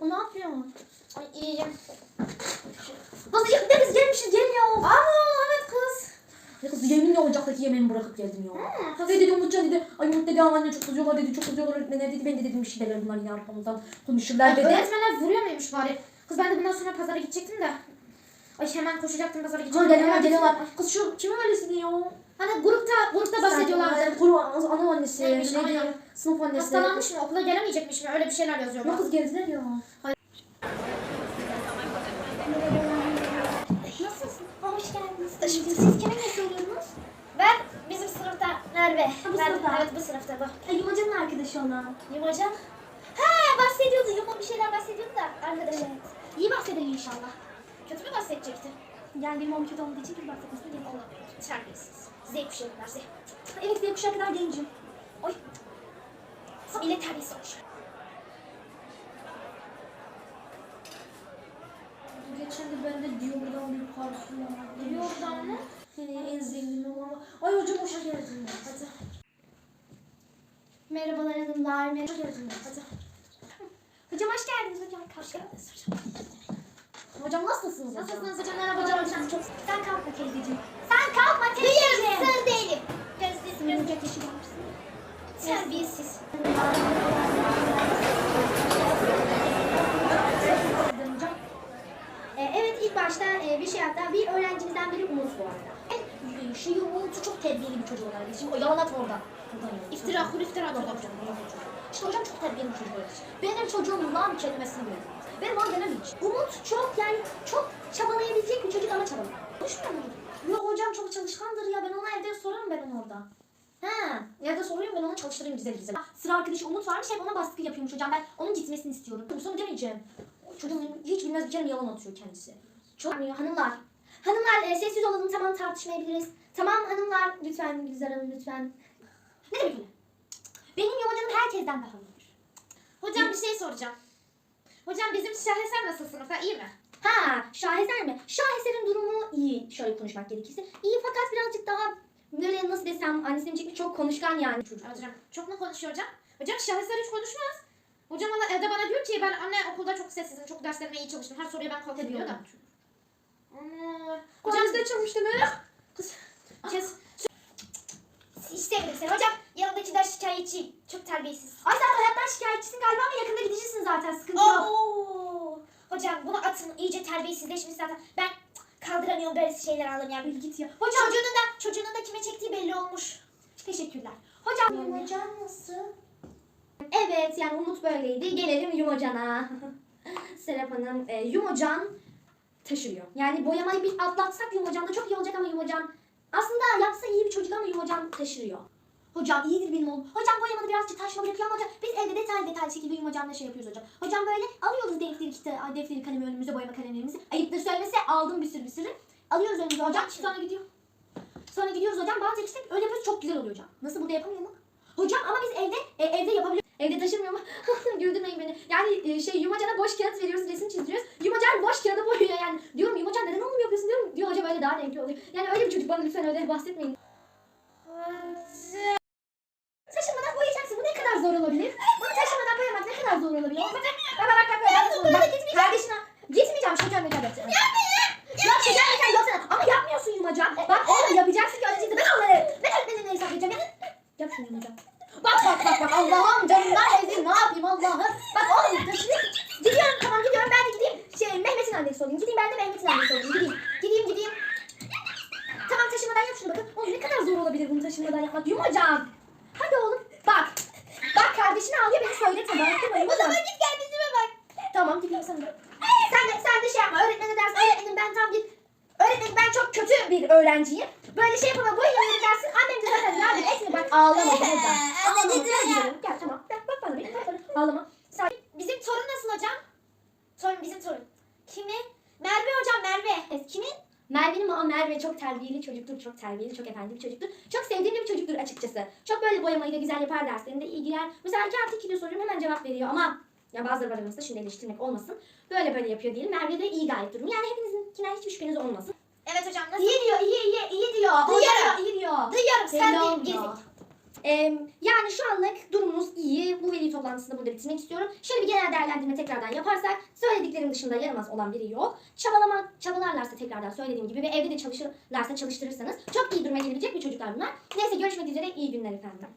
O ne yapıyor? Ay iyiyim. Kız ilk de biz gelmişiz gel ya. Aa evet kız. Ya kız yeminle ocaktaki yemeğimi bırakıp geldim ya. Hı. Kız dedi Umutcan dedi. Ay Umut dedi aman çok kızıyorlar dedi. Çok kızıyorlar öğretmenler dedi. Ben de dedim bir şey derler bunlar yine arkamızdan konuşurlar Ay, dedi. öğretmenler vuruyor muymuş bari? Kız ben de bundan sonra pazara gidecektim de. Ay hemen koşacaktım pazara Ha gidecektim. geliyorlar geliyorlar. Kız şu kime öylesin ya? Hani grupta grupta bahsediyorlardı. Kuru ana annesi. Neymiş, neydi? aynen. Sınıf annesi. Hastalanmış mı? Okula gelemeyecekmiş mi? Öyle bir şeyler yazıyordu. Yok kız geldiler ya. Nasılsın? Hoş geldiniz. Siz kime ne soruyorsunuz? Ben bizim sınıfta Merve. bu ben, sınıfta. Evet bu sınıfta bu. Ay Yumaca'nın arkadaşı olan. Yumacan. Ha bahsediyordu. Yuma bir şeyler bahsediyordu da arkadaşım. Evet. İyi bahsedelim inşallah. Bahsedecekti? Yani oğlum kötü olmadığı için kötü bahsetmesine gerek. Olabilir. Terbiyesiz. Z kuşağı Z. Evet Z kuşağı kadar gencim. Oy. Bile terbiyesiz olmuş. Geçen de ben de Dior'dan bir parfüm aldım. Dior'dan mı? Hani en zenginim ama. Ay hocam hoş geldin. Hadi. Merhabalar hanımlar. Merhaba. Hadi. Hocam hoş geldiniz hocam. Hoş geldiniz hocam. Hocam nasılsınız? Nasılsınız hocam? Merhaba Hocam hocam. çok... Sen kalkma teyzeciğim. Sen kalkma teyzeciğim. Sır değilim. Gözlüsün Sizin gözlü. olacak yaşı gelmişsin. Terbiyesiz. Ee, evet ilk başta e, bir şey hatta bir öğrencimizden biri Umut bu arada. Şey Umut'u çok terbiyeli bir çocuk olarak. Şimdi o yalan atma orada. İftira, kur iftira yalan hocam. İşte hocam çok terbiyeli bir çocuk olarak. Benim çocuğum lan kelimesini biliyor. Benim lan demem hiç. Umut çok yani çok çabalayabilecek bir çocuk ama çabalıyor. Konuşmuyor mu? Yok hocam çok çalışkandır ya. Ben ona evde sorarım ben ona orada. He, evde soruyorum ben onu çalıştırayım güzel güzel. Sıra arkadaşı Umut varmış hep ona baskı yapıyormuş hocam. Ben onun gitmesini istiyorum. Sonra demeyeceğim. Çocuğum hiç bilmez bir kere yalan atıyor kendisi. Çok hanımlar. Hanımlar e, sessiz olalım tamam tartışmayabiliriz. Tamam hanımlar lütfen Gülizar Hanım lütfen. Ne demek öyle? Benim yamacım herkesten daha iyidir. Hocam bir şey soracağım. Hocam bizim Şaheser nasıl sınıfta? iyi mi? Ha Şaheser mi? Şaheser'in durumu iyi şöyle konuşmak gerekirse. İyi fakat birazcık daha böyle nasıl desem annesinin çekmiş çok konuşkan yani çocuk. Hocam çok mu konuşuyor hocam? Hocam Şaheser hiç konuşmaz. Hocam valla evde bana diyor ki ben anne okulda çok sessizim, çok derslerime iyi çalıştım. Her soruya ben kalktım diyor da. Ana. Hocam size çalıştı mı? Kız kes. İstemedim seni hocam. Yanındaki ders şikayetçi. Çok terbiyesiz. Ay sen hayattan şikayetçisin galiba ama yakında gideceksin zaten sıkıntı yok. Oo. Hocam bunu atın iyice terbiyesizleşmiş zaten. Ben kaldıramıyorum böyle şeyler yani. Yürü git ya. Hocam çocuğunun da çocuğunun da kime çektiği belli olmuş. Teşekkürler. Hocam Yumacan nasıl? Evet yani Umut böyleydi. Gelelim Yumacan'a. Serap Hanım e, Yumacan taşıyor. Yani boyamayı bir atlatsak Yumacan da çok iyi olacak ama Yumacan aslında yapsa iyi bir çocuk ama Yumacan taşırıyor. Hocam iyidir benim oğlum. Hocam boyamadı birazcık taşma bırakıyor ama hocam biz evde detaylı detaylı şekilde Yumacan'la şey yapıyoruz hocam. Hocam böyle alıyoruz defteri, kitap, defteri, kalemi önümüze boyama kalemlerimizi. Ayıptır söylemesi aldım bir sürü bir sürü. Alıyoruz önümüze hocam sonra gidiyor. Sonra gidiyoruz hocam bazı işte öyle yapıyoruz çok güzel oluyor hocam. Nasıl burada yapamıyor mu? Hocam ama biz evde e, evde yapabiliyoruz. Evde taşımıyor mu? Güldürmeyin beni. Yani e, şey Yumacan'a boş kağıt veriyoruz, resim çizdiriyoruz. Yumacan boş kağıda boyuyor yani. Diyorum Yumacan neden oğlum yapıyorsun diyorum. Diyor hocam öyle daha renkli oluyor. Yani öyle bana lütfen öyle bahsetmeyin. Taşımadan boyayacaksın. Bu ne kadar zor olabilir? Bunu taşımadan boyamak ne kadar zor olabilir? Bak bak bak bak bak. bak, bak. Kardeşine gitmeyeceğim şeker mekan yapacağım. Yok şeker mekan yapsana. Ama yapmıyorsun Yumacan. Bak oğlum yapacaksın ki öğreticiyi ben onları. Ben öğretmenimle hesap edeceğim. Yap şunu Yumacan. Bak bak bak bak Allah'ım canımdan ezeyim ne yapayım Allah'ım. Bak oğlum taşıyayım. Gidiyorum tamam gidiyorum ben de gideyim. Şey Mehmet'in annesi olayım. Gideyim ben de Mehmet'in annesi olayım. Gideyim. Gideyim gideyim. Taşımadan yap şunu bakın. Oğlum ne kadar zor olabilir bunu taşımadan yapmak. Yumacan. Hadi oğlum. Bak. Bak kardeşini al ya beni söyletme. Bak değil mi? Yumacan. Git kardeşime bak. Tamam gideyim sen de. Sen de, sen de şey yapma. Öğretmene dersin. Öğretmenim ben tam bir... Öğretmenim ben çok kötü bir öğrenciyim. Böyle şey yapamam. Bu yılları dersin. Annem de zaten yardım etme. Bak ağlama. Ağlama. Ağlama. Gel tamam. Gel bak bana. Bak bana. Ağlama. Sen... Bizim torun nasıl hocam? Torun bizim torun. Kimi? Merve hocam Merve. Kimin? Merve'nin ama Merve çok terbiyeli çocuktur, çok terbiyeli, çok efendi bir çocuktur. Çok sevdiğim bir çocuktur açıkçası. Çok böyle boyamayı da güzel yapar derslerinde ilgiler. Mesela artı ikili soruyorum hemen cevap veriyor ama ya bazıları var aramızda şimdi eleştirmek olmasın. Böyle böyle yapıyor diyelim. Merve de iyi gayet durum. Yani hepinizinkinden hiçbir şüpheniz olmasın. Evet hocam nasıl? İyi diyor, iyi iyi iyi diyor. Duyuyorum. Hocam iyi diyor. Duyuyorum sen Belli olmuyor. gezin. Yani şu anlık durumumuz iyi. Bu veli toplantısını burada bitirmek istiyorum. Şöyle bir genel değerlendirme tekrardan yaparsak söylediklerim dışında yaramaz olan biri yok. Çabalama, çabalarlarsa tekrardan söylediğim gibi ve evde de çalışırlarsa çalıştırırsanız çok iyi duruma gelebilecek bir çocuklar bunlar. Neyse görüşmek üzere iyi günler efendim.